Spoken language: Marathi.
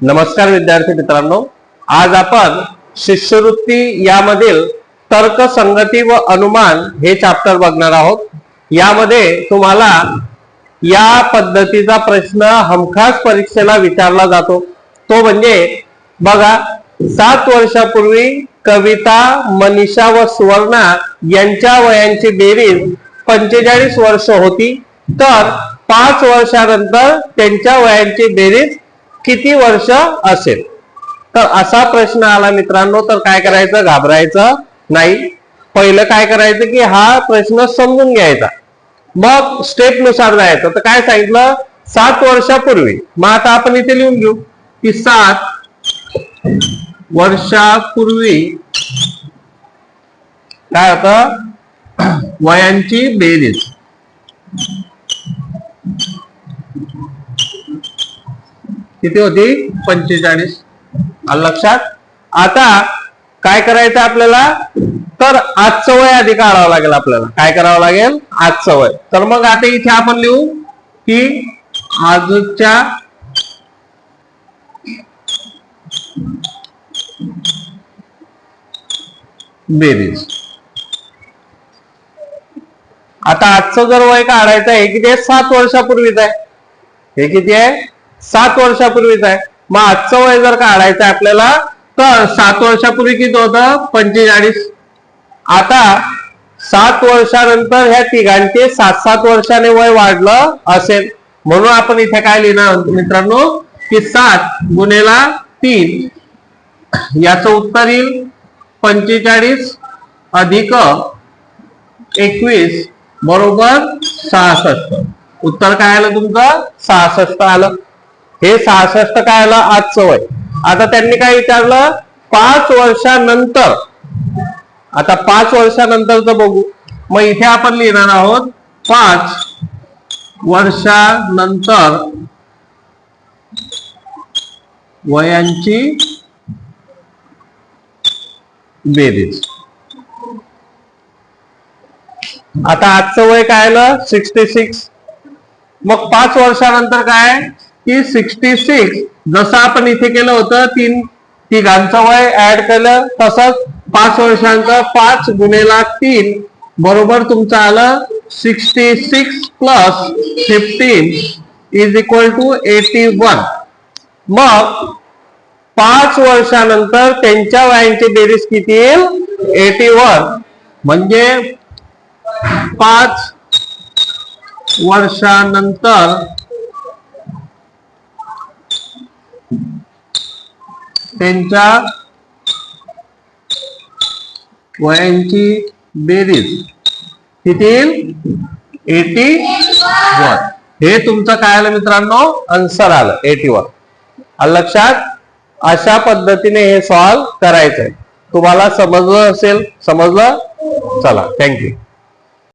नमस्कार विद्यार्थी मित्रांनो. आज आपण शिष्यवृत्ती यामधील तर्क संगती व अनुमान हे चॅप्टर बघणार आहोत. यामध्ये तुम्हाला या पद्धतीचा प्रश्न हमखास परीक्षेला विचारला जातो. तो म्हणजे बघा सात वर्षापूर्वी कविता मनीषा व सुवर्णा यांच्या वयांची बेरीज पंचेचाळीस वर्ष होती. तर पाच वर्षानंतर त्यांच्या वयांची बेरीज किती वर्ष असेल? तर असा प्रश्न आला मित्रांनो तर काय करायचं? घाबरायचं नाही. पहिलं काय करायचं की हा प्रश्न समजून घ्यायचा. मग स्टेपनुसार जायचं. तर काय सांगितलं? सात वर्षापूर्वी. मग आता आपण इथे लिहून घेऊ की सात वर्षापूर्वी काय होत? वयांची बेरीज. किती होती? पंचेचाळीस. लक्षात? आता काय करायचं आपल्याला? तर आजचं वय आधी काढावं लागेल आपल्याला. काय करावं लागेल? आजचं वय. तर मग आता इथे आपण लिहू की आजच्या बेरीज. आता आजचं जर वय काढायचं आहे किती आहे? सात वर्षापूर्वीच आहे. हे किती आहे? सात वर्षापूर्वीच आहे. मग आजचं वय जर काढायचं आपल्याला तर सात वर्षापूर्वी किती होतं? पंचेचाळीस. आता सात वर्षानंतर ह्या तिघांचे सात सात वर्षाने वय वाढलं असेल. म्हणून आपण इथे काय लिहिणार मित्रांनो? की सात गुन्हेला तीन. याचं उत्तर येईल पंचेचाळीस अधिक एकवीस बरोबर सहासष्ट. उत्तर काय आलं तुमचं? सहासष्ट आलं. हे सहासष्ट काय आलं आजचं वय आता त्यांनी काय विचारलं? पाच वर्षानंतर. आता पाच वर्षानंतरच बघू. मग इथे आपण लिहिणार आहोत पाच वर्षानंतर वयांची बेरीज. आता आजचं वय काय आलं? सिक्स्टी सिक्स मग पाच वर्षानंतर काय? की सिक्स्टी सिक्स जसं आपण इथे केलं होतं तीन तिघांचं वय ऍड केलं तसंच पाच वर्षांचं पाच गुन्हेला तीन बरोबर तुमचं आलं sixty six plus fifteen is equal to eighty one मग पाच वर्षानंतर त्यांच्या वयांची बेरीज किती येईल? एटी वन म्हणजे पाच वर्षानंतर त्यांच्या वयांची बेरीज. किती? एटी वन हे तुमचं काय आलं मित्रांनो? आन्सर आलं एटी वन लक्षात अशा पद्धतीने हे सॉल्व करायचंय. तुम्हाला समजलं असेल समजलं? चला थँक्यू